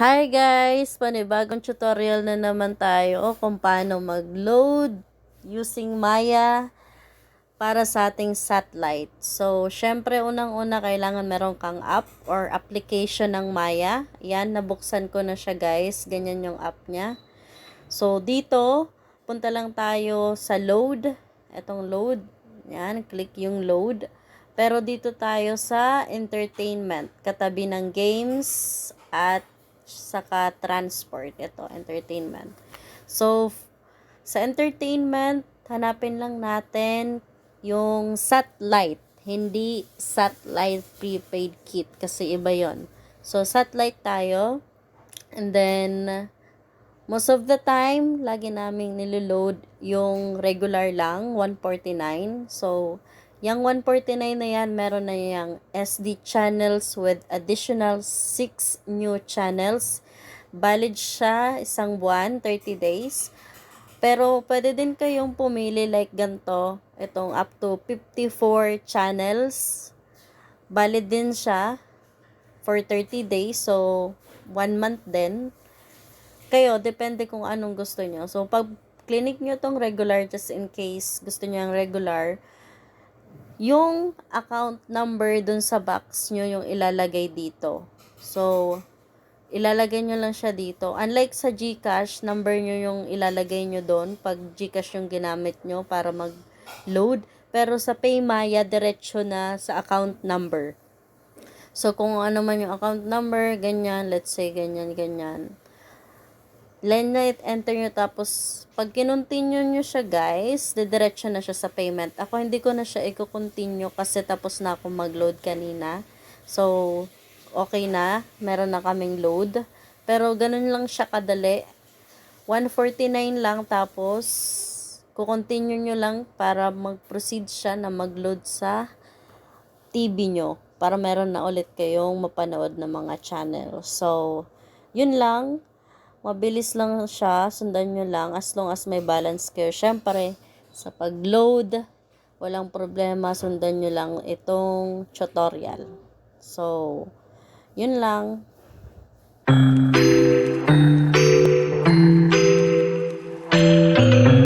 Hi guys! Panibagong tutorial na naman tayo kung paano mag-load using Maya para sa ating satellite. So, syempre unang-una kailangan meron kang app or application ng Maya. Yan, nabuksan ko na siya guys. Ganyan yung app niya. So, dito, punta lang tayo sa load. Etong load. Yan, click yung load. Pero dito tayo sa entertainment. Katabi ng games at saka transport. Ito, entertainment. So, sa entertainment, hanapin lang natin yung satellite. Hindi satellite prepaid kit kasi iba yon. So, satellite tayo. And then, most of the time, lagi naming niloload yung regular lang, 149. So, yung 149 na yan, meron na yung SD channels with additional 6 new channels. Valid siya isang buwan, 30 days. Pero pwede din kayong pumili like ganito, itong up to 54 channels. Valid din siya for 30 days, so 1 month din. Kayo, depende kung anong gusto nyo. So, pag clinic nyo tong regular, just in case gusto nyo yung regular, yung account number dun sa box nyo yung ilalagay dito. So, ilalagay nyo lang siya dito. Unlike sa GCash, number nyo yung ilalagay nyo doon pag GCash yung ginamit nyo para mag-load. Pero sa Paymaya, diretso na sa account number. So, kung ano man yung account number, ganyan, let's say, ganyan, ganyan. Line na enter nyo tapos pag kinontinue nyo siya guys, didiretso na siya sa payment. Ako hindi ko na siya i-continue kasi tapos na ako mag-load kanina. So, okay na. Meron na kaming load. Pero ganun lang siya kadali. 149 lang tapos kukontinue nyo lang para mag-proceed siya na mag-load sa TV nyo para meron na ulit kayong mapanood ng mga channel. So, yun lang. Mabilis lang siya. Sundan nyo lang as long as may balance kayo. Siyempre, sa pag-load, walang problema. Sundan nyo lang itong tutorial. So, yun lang.